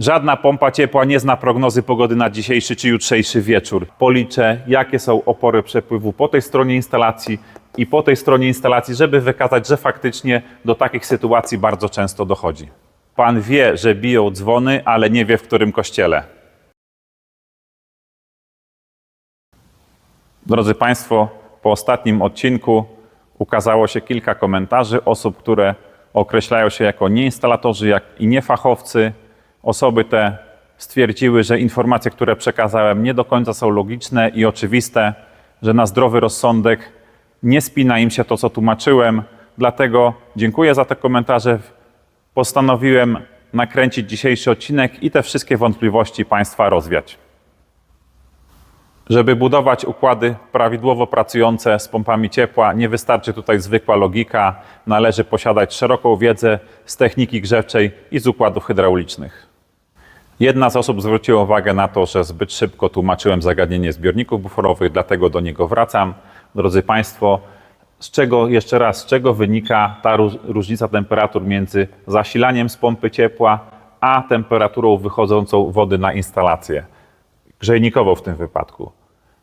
Żadna pompa ciepła nie zna prognozy pogody na dzisiejszy czy jutrzejszy wieczór. Policzę, jakie są opory przepływu po tej stronie instalacji i po tej stronie instalacji, żeby wykazać, że faktycznie do takich sytuacji bardzo często dochodzi. Pan wie, że biją dzwony, ale nie wie w którym kościele. Drodzy Państwo, po ostatnim odcinku ukazało się kilka komentarzy osób, które określają się jako nieinstalatorzy jak i niefachowcy. Osoby te stwierdziły, że informacje, które przekazałem, nie do końca są logiczne i oczywiste, że na zdrowy rozsądek nie spina im się to, co tłumaczyłem. Dlatego dziękuję za te komentarze. Postanowiłem nakręcić dzisiejszy odcinek i te wszystkie wątpliwości Państwa rozwiać. Żeby budować układy prawidłowo pracujące z pompami ciepła, nie wystarczy tutaj zwykła logika. Należy posiadać szeroką wiedzę z techniki grzewczej i z układów hydraulicznych. Jedna z osób zwróciła uwagę na to, że zbyt szybko tłumaczyłem zagadnienie zbiorników buforowych, dlatego do niego wracam. Drodzy Państwo, z czego jeszcze raz, z czego wynika ta róż- różnica temperatur między zasilaniem z pompy ciepła, a temperaturą wychodzącą wody na instalację? grzejnikową w tym wypadku.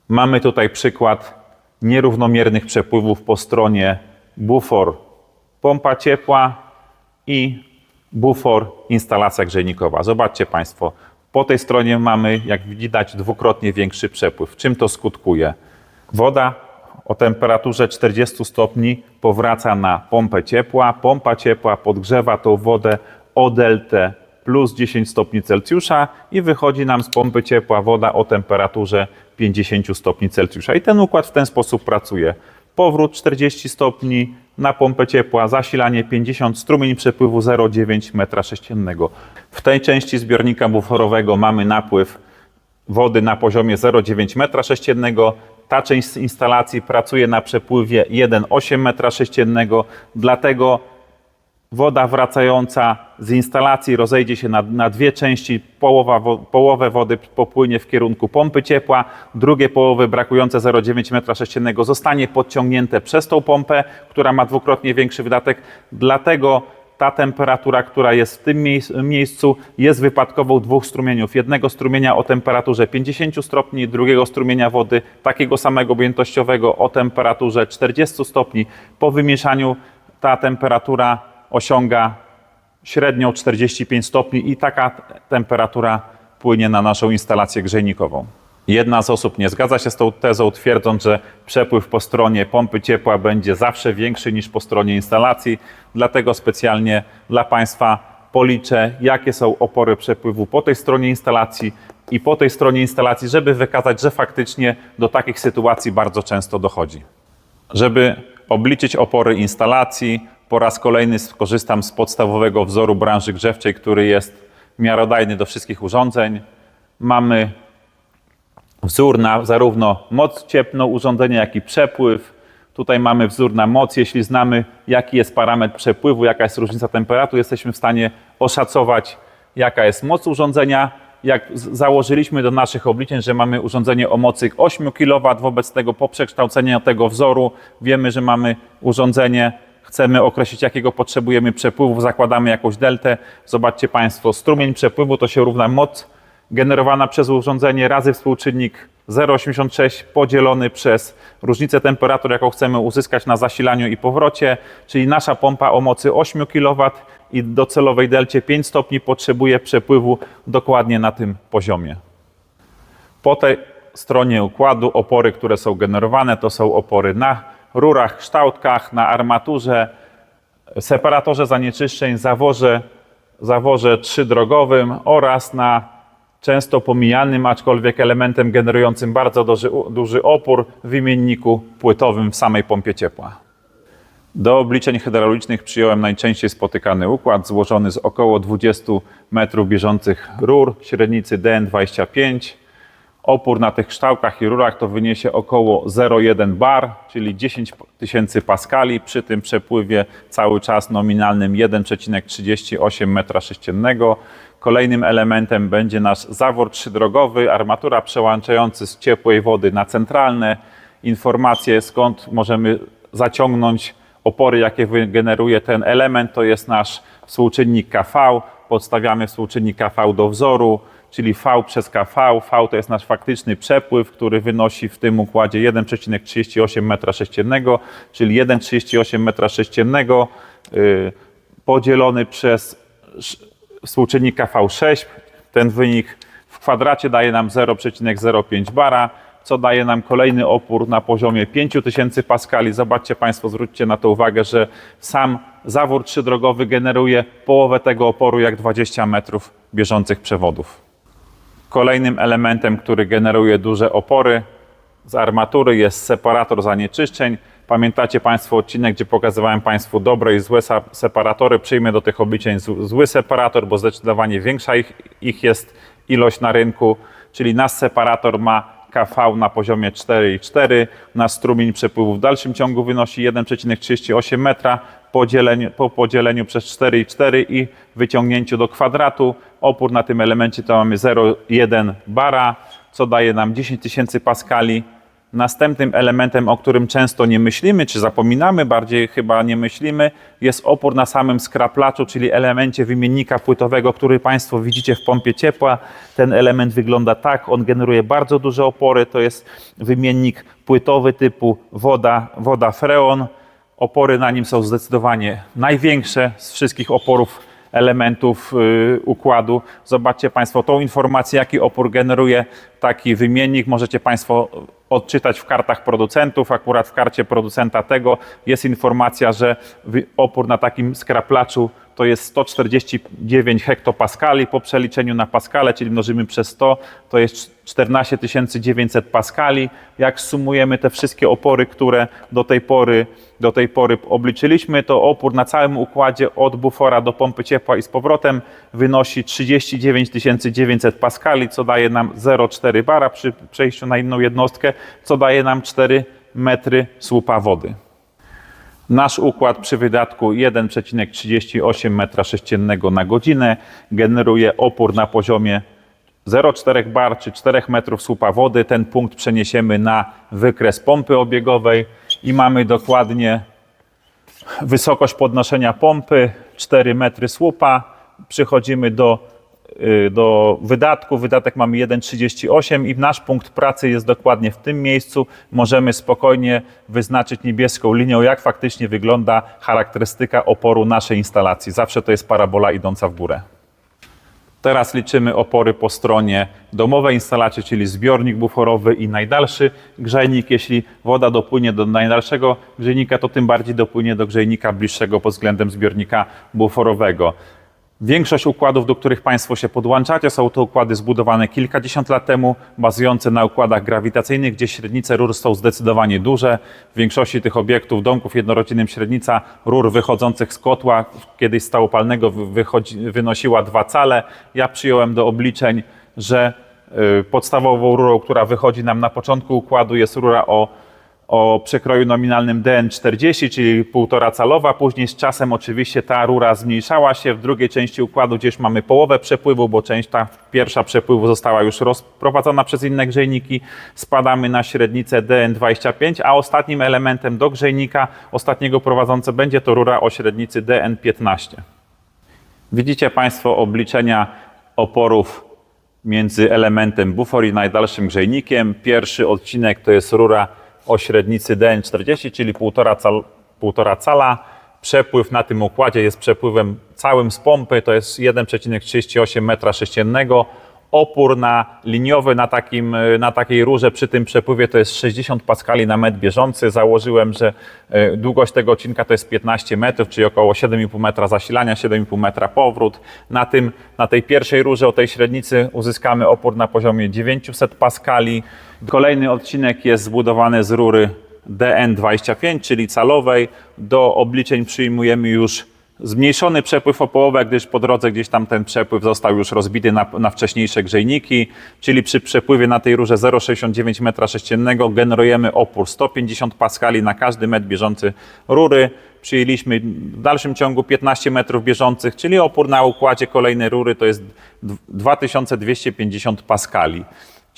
Mamy tutaj przykład nierównomiernych przepływów po stronie bufor pompa ciepła i bufor instalacja grzejnikowa. Zobaczcie Państwo, po tej stronie mamy, jak widać, dwukrotnie większy przepływ. Czym to skutkuje? Woda o temperaturze 40 stopni powraca na pompę ciepła. Pompa ciepła podgrzewa tą wodę o deltę plus 10 stopni Celsjusza i wychodzi nam z pompy ciepła woda o temperaturze 50 stopni Celsjusza. I ten układ w ten sposób pracuje. Powrót 40 stopni na pompę ciepła, zasilanie 50, strumień przepływu 0,9 m3. W tej części zbiornika buforowego mamy napływ wody na poziomie 0,9 m3. Ta część instalacji pracuje na przepływie 1,8 m3, dlatego woda wracająca z instalacji rozejdzie się na, na dwie części. Połowa, wo, połowę wody popłynie w kierunku pompy ciepła, drugie połowy brakujące 0,9 m3 zostanie podciągnięte przez tą pompę, która ma dwukrotnie większy wydatek. Dlatego ta temperatura, która jest w tym miejsc- miejscu, jest wypadkową dwóch strumieniów. Jednego strumienia o temperaturze 50 stopni, drugiego strumienia wody takiego samego objętościowego o temperaturze 40 stopni. Po wymieszaniu ta temperatura osiąga średnią 45 stopni i taka temperatura płynie na naszą instalację grzejnikową. Jedna z osób nie zgadza się z tą tezą, twierdząc, że przepływ po stronie pompy ciepła będzie zawsze większy niż po stronie instalacji. Dlatego specjalnie dla Państwa policzę, jakie są opory przepływu po tej stronie instalacji i po tej stronie instalacji, żeby wykazać, że faktycznie do takich sytuacji bardzo często dochodzi. Żeby obliczyć opory instalacji, po raz kolejny skorzystam z podstawowego wzoru branży grzewczej, który jest miarodajny do wszystkich urządzeń. Mamy wzór na zarówno moc cieplną urządzenia, jak i przepływ. Tutaj mamy wzór na moc. Jeśli znamy, jaki jest parametr przepływu, jaka jest różnica temperatur, jesteśmy w stanie oszacować, jaka jest moc urządzenia. Jak założyliśmy do naszych obliczeń, że mamy urządzenie o mocy 8 kW, wobec tego po przekształceniu tego wzoru wiemy, że mamy urządzenie, chcemy określić, jakiego potrzebujemy przepływu, zakładamy jakąś deltę. Zobaczcie Państwo, strumień przepływu to się równa moc generowana przez urządzenie razy współczynnik 0,86 podzielony przez różnicę temperatur, jaką chcemy uzyskać na zasilaniu i powrocie, czyli nasza pompa o mocy 8 kW i docelowej delcie 5 stopni potrzebuje przepływu dokładnie na tym poziomie. Po tej stronie układu opory, które są generowane, to są opory na rurach, kształtkach, na armaturze, separatorze zanieczyszczeń, zaworze, zaworze trzydrogowym oraz na często pomijanym, aczkolwiek elementem generującym bardzo duży, duży opór wymienniku płytowym w samej pompie ciepła. Do obliczeń hydraulicznych przyjąłem najczęściej spotykany układ złożony z około 20 metrów bieżących rur średnicy DN25. Opór na tych kształkach i rurach to wyniesie około 0,1 bar, czyli 10 tysięcy paskali, przy tym przepływie cały czas nominalnym 1,38 m3. Kolejnym elementem będzie nasz zawór trzydrogowy, armatura przełączający z ciepłej wody na centralne. Informacje skąd możemy zaciągnąć opory, jakie wygeneruje ten element, to jest nasz współczynnik KV. podstawiamy współczynnik KV do wzoru, czyli V przez KV. V to jest nasz faktyczny przepływ, który wynosi w tym układzie 1,38 m3, czyli 1,38 m3 y, podzielony przez współczynnik KV6. Ten wynik w kwadracie daje nam 0,05 bara, co daje nam kolejny opór na poziomie 5000 paskali. Zobaczcie Państwo, zwróćcie na to uwagę, że sam zawór trzydrogowy generuje połowę tego oporu jak 20 metrów bieżących przewodów. Kolejnym elementem, który generuje duże opory z armatury jest separator zanieczyszczeń. Pamiętacie Państwo odcinek, gdzie pokazywałem Państwu dobre i złe separatory. Przyjmę do tych obliczeń zły separator, bo zdecydowanie większa ich, ich jest ilość na rynku, czyli nasz separator ma KV na poziomie 4,4, nasz strumień przepływu w dalszym ciągu wynosi 1,38 metra po dzieleniu, po podzieleniu przez 4,4 i wyciągnięciu do kwadratu. Opór na tym elemencie to mamy 0,1 bara, co daje nam 10 tysięcy paskali. Następnym elementem, o którym często nie myślimy, czy zapominamy, bardziej chyba nie myślimy, jest opór na samym skraplaczu, czyli elemencie wymiennika płytowego, który Państwo widzicie w pompie ciepła. Ten element wygląda tak, on generuje bardzo duże opory. To jest wymiennik płytowy typu woda, woda freon. Opory na nim są zdecydowanie największe z wszystkich oporów elementów y, układu. Zobaczcie Państwo tą informację, jaki opór generuje taki wymiennik. Możecie Państwo odczytać w kartach producentów. Akurat w karcie producenta tego jest informacja, że opór na takim skraplaczu to jest 149 hektopaskali po przeliczeniu na paskale, czyli mnożymy przez 100, to jest 14 900 paskali. Jak sumujemy te wszystkie opory, które do tej pory, do tej pory obliczyliśmy, to opór na całym układzie od bufora do pompy ciepła i z powrotem wynosi 39 900 paskali, co daje nam 0,4 bara przy przejściu na inną jednostkę, co daje nam 4 metry słupa wody. Nasz układ przy wydatku 1,38 m3 na godzinę generuje opór na poziomie 0,4 bar czy 4 metrów słupa wody. Ten punkt przeniesiemy na wykres pompy obiegowej i mamy dokładnie wysokość podnoszenia pompy 4 metry słupa. Przychodzimy do, do wydatku. Wydatek mamy 1,38 i nasz punkt pracy jest dokładnie w tym miejscu. Możemy spokojnie wyznaczyć niebieską linią, jak faktycznie wygląda charakterystyka oporu naszej instalacji. Zawsze to jest parabola idąca w górę. Teraz liczymy opory po stronie domowej instalacji, czyli zbiornik buforowy i najdalszy grzejnik. Jeśli woda dopłynie do najdalszego grzejnika, to tym bardziej dopłynie do grzejnika bliższego pod względem zbiornika buforowego. Większość układów, do których Państwo się podłączacie, są to układy zbudowane kilkadziesiąt lat temu, bazujące na układach grawitacyjnych, gdzie średnice rur są zdecydowanie duże. W większości tych obiektów, domków jednorodzinnym średnica rur wychodzących z kotła, kiedyś stałopalnego, wy- wychodzi, wynosiła dwa cale. Ja przyjąłem do obliczeń, że y, podstawową rurą, która wychodzi nam na początku układu jest rura o o przekroju nominalnym DN40, czyli półtora calowa. Później z czasem oczywiście ta rura zmniejszała się. W drugiej części układu gdzieś mamy połowę przepływu, bo część ta pierwsza przepływu została już rozprowadzona przez inne grzejniki. Spadamy na średnicę DN25, a ostatnim elementem do grzejnika ostatniego prowadzące będzie to rura o średnicy DN15. Widzicie Państwo obliczenia oporów między elementem bufor i najdalszym grzejnikiem. Pierwszy odcinek to jest rura o średnicy DN40, czyli 1,5 cal, 1,5 cala. Przepływ na tym układzie jest przepływem całym z pompy, to jest 1,38 m3. Opór na liniowy na, takim, na takiej rurze przy tym przepływie to jest 60 paskali na metr bieżący. Założyłem, że e, długość tego odcinka to jest 15 metrów, czyli około 7,5 metra zasilania, 7,5 metra powrót. Na, tym, na tej pierwszej rurze o tej średnicy uzyskamy opór na poziomie 900 paskali. Kolejny odcinek jest zbudowany z rury DN25, czyli calowej. Do obliczeń przyjmujemy już zmniejszony przepływ o połowę, gdyż po drodze gdzieś tam ten przepływ został już rozbity na, na wcześniejsze grzejniki, czyli przy przepływie na tej rurze 0,69 m3 generujemy opór 150 paskali na każdy metr bieżący rury. Przyjęliśmy w dalszym ciągu 15 metrów bieżących, czyli opór na układzie kolejnej rury to jest dw- 2250 paskali.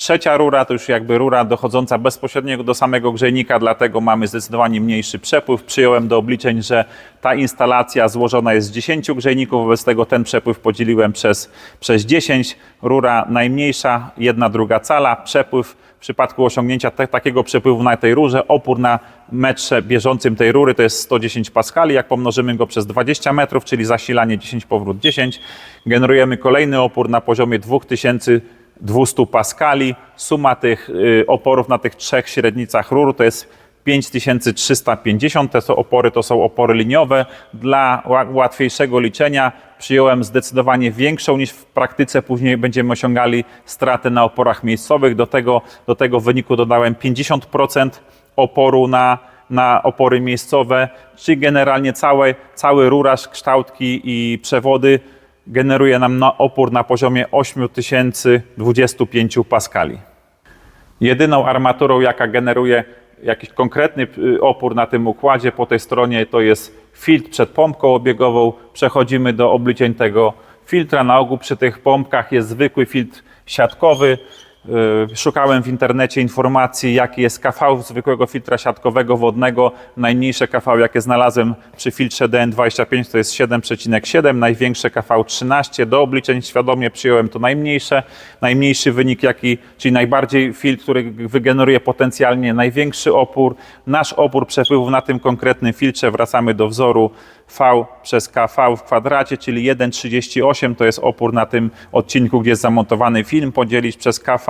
Trzecia rura to już jakby rura dochodząca bezpośrednio do samego grzejnika, dlatego mamy zdecydowanie mniejszy przepływ. Przyjąłem do obliczeń, że ta instalacja złożona jest z 10 grzejników, wobec tego ten przepływ podzieliłem przez, przez 10. Rura najmniejsza, jedna druga cala, przepływ w przypadku osiągnięcia te, takiego przepływu na tej rurze, opór na metrze bieżącym tej rury to jest 110 paskali. Jak pomnożymy go przez 20 metrów, czyli zasilanie 10 powrót 10, generujemy kolejny opór na poziomie 2200 paskali. Suma tych y, oporów na tych trzech średnicach rur to jest 5350. Te są opory to są opory liniowe. Dla ła- łatwiejszego liczenia przyjąłem zdecydowanie większą niż w praktyce. Później będziemy osiągali stratę na oporach miejscowych. Do tego, do tego wyniku dodałem 50% oporu na, na opory miejscowe, czyli generalnie cały, cały ruraż, kształtki i przewody generuje nam na opór na poziomie 8025 paskali. Jedyną armaturą, jaka generuje jakiś konkretny y, opór na tym układzie po tej stronie, to jest filtr przed pompką obiegową. Przechodzimy do obliczeń tego filtra. Na ogół przy tych pompkach jest zwykły filtr siatkowy. Y, Szukałem w internecie informacji, jaki jest KV zwykłego filtra siatkowego wodnego. Najmniejsze KV, jakie znalazłem przy filtrze DN25 to jest 7,7, największe KV 13. Do obliczeń świadomie przyjąłem to najmniejsze. Najmniejszy wynik, jaki, czyli najbardziej filtr, który wygeneruje potencjalnie największy opór. Nasz opór przepływu na tym konkretnym filtrze, wracamy do wzoru V przez KV w kwadracie, czyli 1,38 to jest opór na tym odcinku, gdzie jest zamontowany film, podzielić przez KV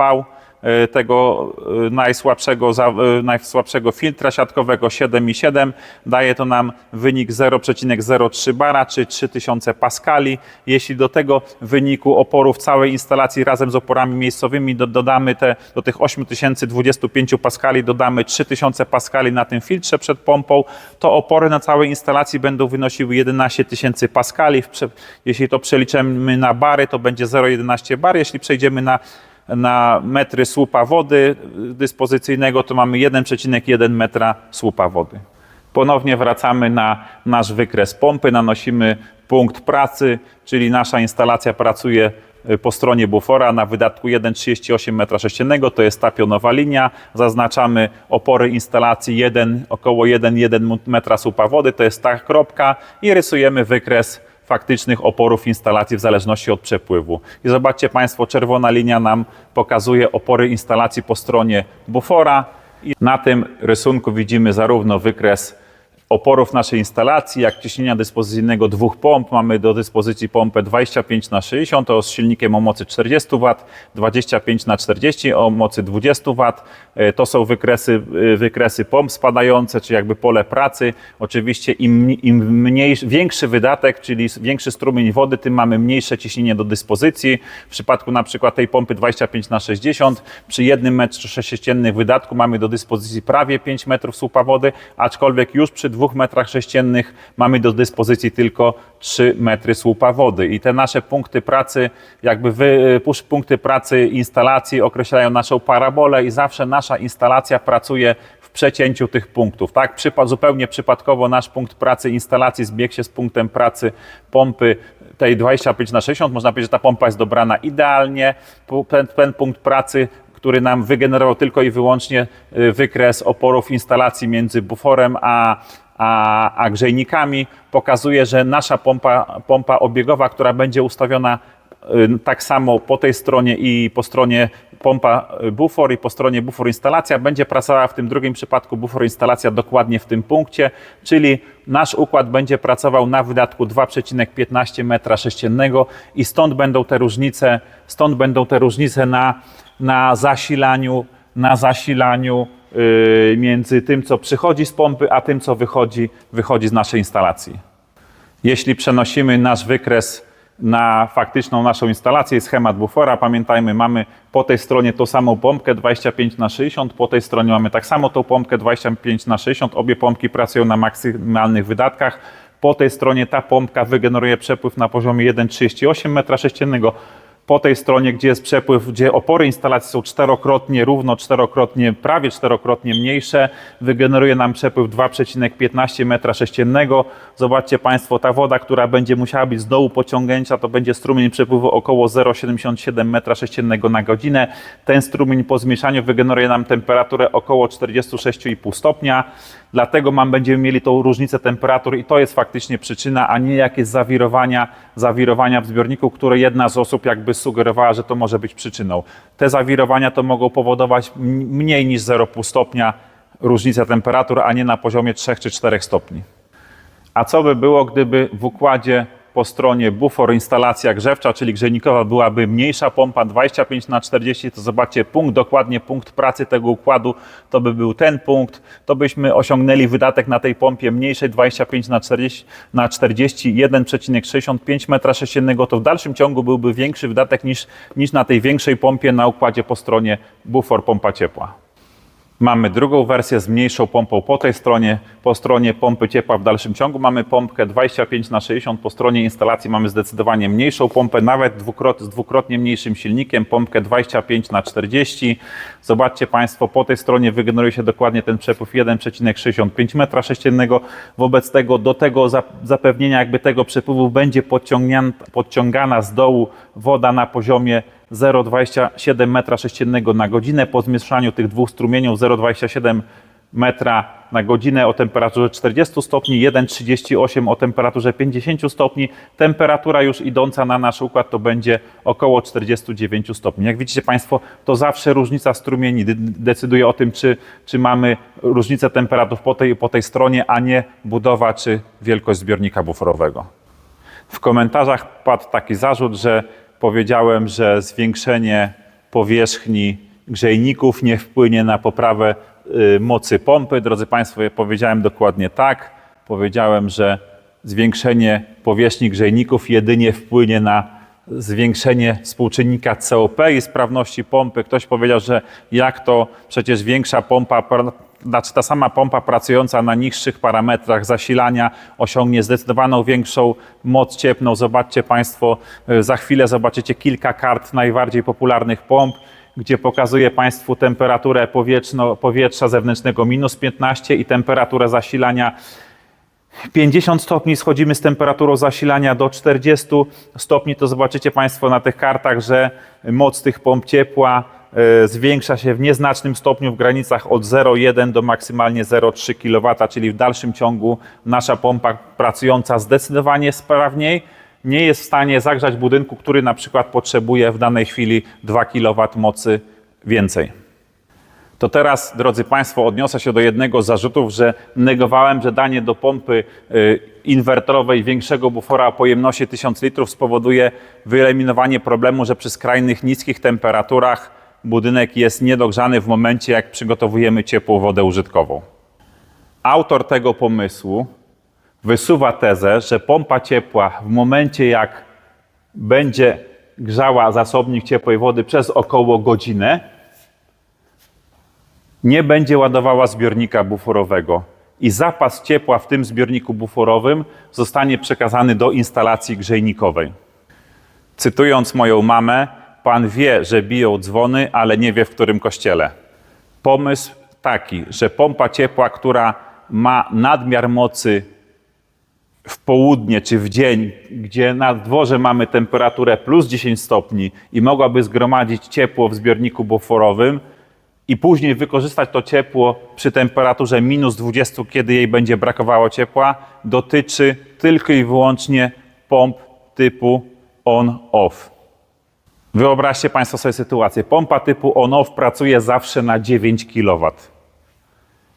e, tego e, najsłabszego, e, najsłabszego filtra siatkowego 7,7 daje to nam wynik 0,03 bara, czy 3000 paskali. Jeśli do tego wyniku oporów całej instalacji razem z oporami miejscowymi do, dodamy te, do tych 8025 paskali dodamy 3000 paskali na tym filtrze przed pompą, to opory na całej instalacji będą wynosiły 11 tysięcy paskali. W prze- Jeśli to przeliczymy na bary, to będzie 0,11 bar. Jeśli przejdziemy na na metry słupa wody dyspozycyjnego, to mamy 1,1 metra słupa wody. Ponownie wracamy na nasz wykres pompy, nanosimy punkt pracy, czyli nasza instalacja pracuje y, po stronie bufora na wydatku 1,38 m3, to jest ta pionowa linia. Zaznaczamy opory instalacji 1, około 1,1 metra słupa wody, to jest ta kropka i rysujemy wykres faktycznych oporów instalacji w zależności od przepływu. I zobaczcie Państwo, czerwona linia nam pokazuje opory instalacji po stronie bufora. I na tym rysunku widzimy zarówno wykres oporów naszej instalacji, jak ciśnienia dyspozycyjnego dwóch pomp. Mamy do dyspozycji pompę 25 na 60 to z silnikiem o mocy 40 W, 25 na 40 o mocy 20 W. E, To są wykresy, e, wykresy pomp spadające, czy jakby pole pracy. Oczywiście im, im mniejszy, większy wydatek, czyli większy strumień wody, tym mamy mniejsze ciśnienie do dyspozycji. W przypadku na przykład tej pompy 25 na 60 przy jednym metrze sześciennym wydatku mamy do dyspozycji prawie 5 metrów słupa wody, aczkolwiek już przy dwóch metrach sześciennych mamy do dyspozycji tylko 3 metry słupa wody. I te nasze punkty pracy, jakby wy, push punkty pracy instalacji określają naszą parabolę i zawsze nasza instalacja pracuje w przecięciu tych punktów. Tak, Przypad, zupełnie przypadkowo nasz punkt pracy instalacji zbiegł się z punktem pracy pompy tej 25 na 60. Można powiedzieć, że ta pompa jest dobrana idealnie. Ten, ten punkt pracy który nam wygenerował tylko i wyłącznie y, wykres oporów instalacji między buforem a, a, a grzejnikami, pokazuje, że nasza pompa, pompa obiegowa, która będzie ustawiona y, tak samo po tej stronie i po stronie pompa y, bufor i po stronie bufor instalacja będzie pracowała w tym drugim przypadku bufor instalacja dokładnie w tym punkcie, czyli nasz układ będzie pracował na wydatku 2,15 metra sześciennego i stąd będą te różnice, stąd będą te różnice na, na zasilaniu, na zasilaniu między tym, co przychodzi z pompy, a tym, co wychodzi, wychodzi z naszej instalacji. Jeśli przenosimy nasz wykres na faktyczną naszą instalację schemat bufora, pamiętajmy, mamy po tej stronie tą samą pompkę 25 na 60 po tej stronie mamy tak samo tą pompkę 25 na 60 obie pompki pracują na maksymalnych wydatkach. Po tej stronie ta pompka wygeneruje przepływ na poziomie 1,38 m3, po tej stronie, gdzie jest przepływ, gdzie opory instalacji są czterokrotnie, równo czterokrotnie, prawie czterokrotnie mniejsze, wygeneruje nam przepływ 2,15 m3. Zobaczcie Państwo, ta woda, która będzie musiała być z dołu pociągnięta, to będzie strumień przepływu około 0,77 m3 na godzinę. Ten strumień po zmieszaniu wygeneruje nam temperaturę około 46,5 stopnia. Dlatego mam, będziemy mieli tą różnicę temperatur i to jest faktycznie przyczyna, a nie jakieś zawirowania, zawirowania w zbiorniku, które jedna z osób jakby sugerowała, że to może być przyczyną. Te zawirowania to mogą powodować mniej niż 0,5 stopnia różnica temperatur, a nie na poziomie 3 czy 4 stopni. A co by było, gdyby w układzie po stronie bufor instalacja grzewcza, czyli grzejnikowa byłaby mniejsza pompa 25 na 40, to zobaczcie punkt, dokładnie punkt pracy tego układu, to by był ten punkt, to byśmy osiągnęli wydatek na tej pompie mniejszej 25 na 40, na 40 1,65 m3, to w dalszym ciągu byłby większy wydatek niż, niż na tej większej pompie na układzie po stronie bufor pompa ciepła. Mamy drugą wersję z mniejszą pompą po tej stronie. Po stronie pompy ciepła w dalszym ciągu mamy pompkę 25 na 60 Po stronie instalacji mamy zdecydowanie mniejszą pompę, nawet dwukrot, z dwukrotnie mniejszym silnikiem, pompkę 25 na 40 Zobaczcie Państwo, po tej stronie wygeneruje się dokładnie ten przepływ 1,65 m3. Wobec tego do tego za- zapewnienia jakby tego przepływu będzie podciągana z dołu woda na poziomie 0,27 m3 na godzinę. Po zmieszaniu tych dwóch strumieniów 0,27 metra na godzinę o temperaturze 40 stopni, 1,38 o temperaturze 50 stopni. Temperatura już idąca na nasz układ to będzie około 49 stopni. Jak widzicie Państwo, to zawsze różnica strumieni de- decyduje o tym, czy, czy mamy różnicę temperatur po tej, po tej stronie, a nie budowa czy wielkość zbiornika buforowego. W komentarzach padł taki zarzut, że powiedziałem, że zwiększenie powierzchni grzejników nie wpłynie na poprawę y, mocy pompy. Drodzy Państwo, powiedziałem dokładnie tak. Powiedziałem, że zwiększenie powierzchni grzejników jedynie wpłynie na zwiększenie współczynnika COP i sprawności pompy. Ktoś powiedział, że jak to przecież większa pompa, znaczy ta sama pompa pracująca na niższych parametrach zasilania osiągnie zdecydowaną większą moc cieplną. Zobaczcie Państwo, y, za chwilę zobaczycie kilka kart najbardziej popularnych pomp, gdzie pokazuje Państwu temperaturę powietrza zewnętrznego minus 15 i temperaturę zasilania 50 stopni schodzimy z temperaturą zasilania do 40 stopni, to zobaczycie Państwo na tych kartach, że moc tych pomp ciepła e, zwiększa się w nieznacznym stopniu w granicach od 0,1 do maksymalnie 0,3 kW, czyli w dalszym ciągu nasza pompa pracująca zdecydowanie sprawniej nie jest w stanie zagrzać budynku, który na przykład potrzebuje w danej chwili 2 kW mocy więcej. To teraz, drodzy Państwo, odniosę się do jednego z zarzutów, że negowałem, że danie do pompy y, inwertorowej większego bufora o pojemności 1000 litrów spowoduje wyeliminowanie problemu, że przy skrajnych niskich temperaturach budynek jest niedogrzany w momencie, jak przygotowujemy ciepłą wodę użytkową. Autor tego pomysłu wysuwa tezę, że pompa ciepła w momencie, jak będzie grzała zasobnik ciepłej wody przez około godzinę, nie będzie ładowała zbiornika buforowego i zapas ciepła w tym zbiorniku buforowym zostanie przekazany do instalacji grzejnikowej. Cytując moją mamę, pan wie, że biją dzwony, ale nie wie w którym kościele. Pomysł taki, że pompa ciepła, która ma nadmiar mocy w południe czy w dzień, gdzie na dworze mamy temperaturę plus 10 stopni i mogłaby zgromadzić ciepło w zbiorniku buforowym i później wykorzystać to ciepło przy temperaturze minus 20, kiedy jej będzie brakowało ciepła, dotyczy tylko i wyłącznie pomp typu on-off. Wyobraźcie Państwo sobie sytuację. Pompa typu on-off pracuje zawsze na 9 kW.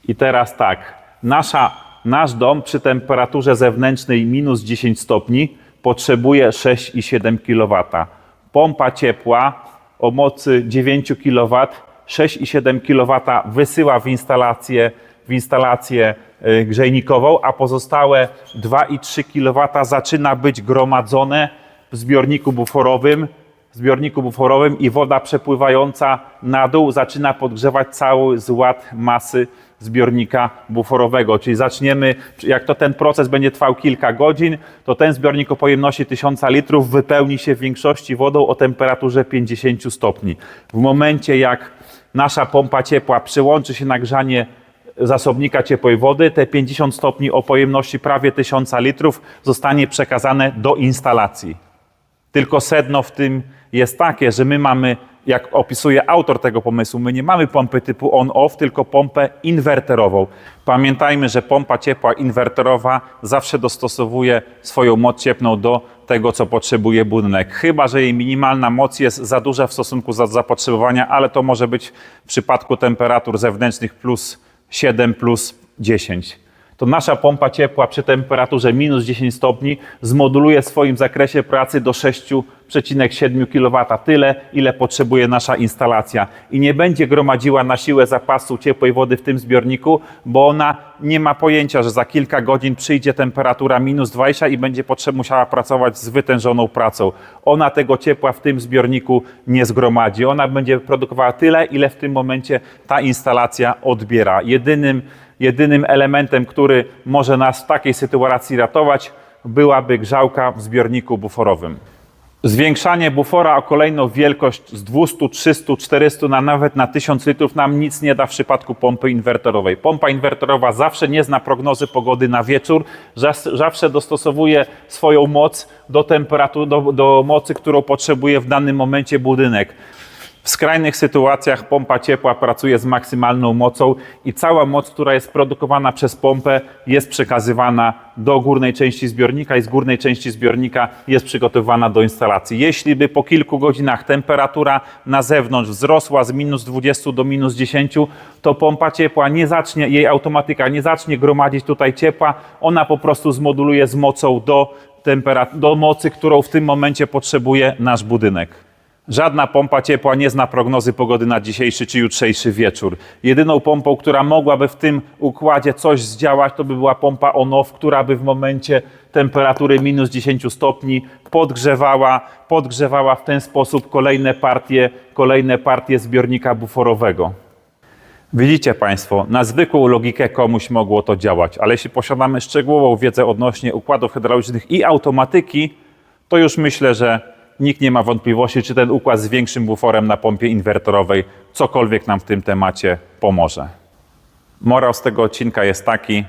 I teraz tak, nasza, nasz dom przy temperaturze zewnętrznej minus 10 stopni potrzebuje 6,7 kW. Pompa ciepła o mocy 9 kW 6,7 kW wysyła w instalację, w instalację y, grzejnikową, a pozostałe 2,3 kW zaczyna być gromadzone w zbiorniku buforowym zbiorniku buforowym i woda przepływająca na dół zaczyna podgrzewać cały zład masy zbiornika buforowego. Czyli zaczniemy, jak to ten proces będzie trwał kilka godzin, to ten zbiornik o pojemności 1000 litrów wypełni się w większości wodą o temperaturze 50 stopni. W momencie jak nasza pompa ciepła przyłączy się na grzanie zasobnika ciepłej wody, te 50 stopni o pojemności prawie 1000 litrów zostanie przekazane do instalacji. Tylko sedno w tym jest takie, że my mamy, jak opisuje autor tego pomysłu, my nie mamy pompy typu on-off, tylko pompę inwerterową. Pamiętajmy, że pompa ciepła inwerterowa zawsze dostosowuje swoją moc cieplną do tego, co potrzebuje budynek. Chyba, że jej minimalna moc jest za duża w stosunku do zapotrzebowania, ale to może być w przypadku temperatur zewnętrznych plus 7, plus 10 to nasza pompa ciepła przy temperaturze minus 10 stopni zmoduluje w swoim zakresie pracy do 6,7 kW, tyle ile potrzebuje nasza instalacja i nie będzie gromadziła na siłę zapasu ciepłej wody w tym zbiorniku, bo ona nie ma pojęcia, że za kilka godzin przyjdzie temperatura minus 20 i będzie potrzeb musiała pracować z wytężoną pracą. Ona tego ciepła w tym zbiorniku nie zgromadzi. Ona będzie produkowała tyle, ile w tym momencie ta instalacja odbiera. Jedynym jedynym elementem, który może nas w takiej sytuacji ratować, byłaby grzałka w zbiorniku buforowym. Zwiększanie bufora o kolejną wielkość z 200, 300, 400 na nawet na 1000 litrów nam nic nie da w przypadku pompy inwerterowej. Pompa inwerterowa zawsze nie zna prognozy pogody na wieczór, zawsze dostosowuje swoją moc do temperatury, do, do mocy, którą potrzebuje w danym momencie budynek. W skrajnych sytuacjach pompa ciepła pracuje z maksymalną mocą i cała moc, która jest produkowana przez pompę, jest przekazywana do górnej części zbiornika i z górnej części zbiornika jest przygotowywana do instalacji. Jeśli by po kilku godzinach temperatura na zewnątrz wzrosła z minus 20 do minus 10, to pompa ciepła nie zacznie, jej automatyka nie zacznie gromadzić tutaj ciepła, ona po prostu zmoduluje z mocą do, do mocy, którą w tym momencie potrzebuje nasz budynek. Żadna pompa ciepła nie zna prognozy pogody na dzisiejszy czy jutrzejszy wieczór. Jedyną pompą, która mogłaby w tym układzie coś zdziałać, to by była pompa on-off, która by w momencie temperatury minus 10 stopni podgrzewała, podgrzewała w ten sposób kolejne partie, kolejne partie zbiornika buforowego. Widzicie Państwo, na zwykłą logikę komuś mogło to działać, ale jeśli posiadamy szczegółową wiedzę odnośnie układów hydraulicznych i automatyki, to już myślę, że nikt nie ma wątpliwości, czy ten układ z większym buforem na pompie inwerterowej cokolwiek nam w tym temacie pomoże. Morał z tego odcinka jest taki,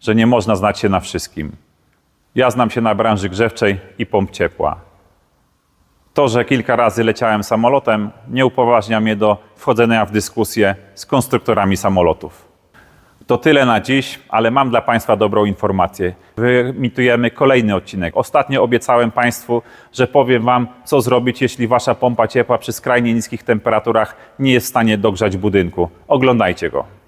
że nie można znać się na wszystkim. Ja znam się na branży grzewczej i pomp ciepła. To, że kilka razy leciałem samolotem, nie upoważnia mnie do wchodzenia w dyskusję z konstruktorami samolotów. To tyle na dziś, ale mam dla Państwa dobrą informację. Wyemitujemy kolejny odcinek. Ostatnio obiecałem Państwu, że powiem Wam, co zrobić, jeśli Wasza pompa ciepła przy skrajnie niskich temperaturach nie jest w stanie dogrzać budynku. Oglądajcie go.